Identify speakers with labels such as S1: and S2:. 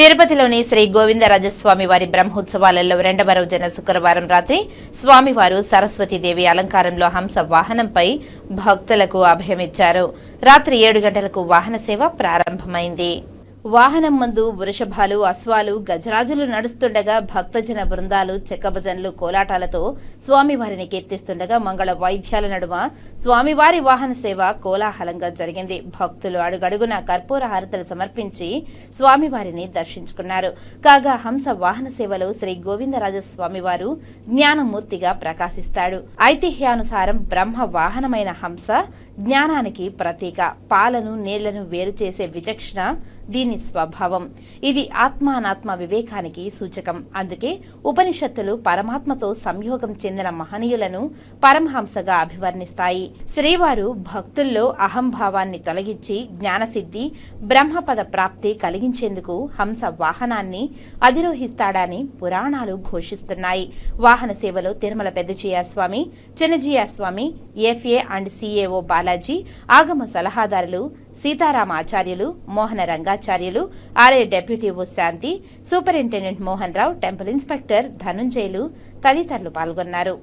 S1: తిరుపతిలోని శ్రీ గోవిందరాజస్వామి వారి బ్రహ్మోత్సవాలలో రెండవ రోజున శుక్రవారం రాత్రి స్వామివారు సరస్వతీదేవి అలంకారంలో హంస వాహనంపై భక్తులకు అభయమిచ్చారు. రాత్రి ఏడు గంటలకు వాహన సేవ ప్రారంభమైంది. వాహనం ముందు వృషభాలు అశ్వాలు గజరాజులు నడుస్తుండగా భక్తజన బృందాలు చెక్కభజన్లు కోలాటాలతో స్వామివారిని కీర్తిస్తుండగా మంగళ వైద్యాల నడుమ స్వామివారి వాహన సేవ కోలాహలంగా జరిగింది. భక్తులు అడుగడుగున కర్పూర హారతలు సమర్పించి స్వామివారిని దర్శించుకున్నారు. కాగా హంస వాహన సేవలో శ్రీ గోవిందరాజస్వామివారు జ్ఞానమూర్తిగా ప్రకాశిస్తాడు. ఐతిహ్యానుసారం బ్రహ్మ వాహనమైన హంస జ్ఞానానికి ప్రతీక పాలను నీళ్ళను వేరు చేసే విచక్షణ దీని స్వభావం. ఇది ఆత్మానాత్మ వివేకానికి సూచకం. అందుకే ఉపనిషత్తులు పరమాత్మతో సంయోగం చెందిన మహనీయులను పరమహంసగా అభివర్ణిస్తాయి. శ్రీవారు భక్తుల్లో అహంభావాన్ని తొలగించి జ్ఞానసిద్ధి బ్రహ్మపద ప్రాప్తి కలిగించేందుకు హంస వాహనాన్ని అధిరోహిస్తాడని పురాణాలు ఘోషిస్తున్నాయి. వాహన సేవలో Tirumala Peddajeeyar Swami Chinnajeeyar Swami FA and CAO Bala Balaji ఆగమ సలహాదారులు సీతారామ ఆచార్యులు మోహన రంగాచార్యులు ఆలయ deputy O Shanthi superintendent Mohan Rao temple inspector Dhanunjayulu తదితరులు పాల్గొన్నారు.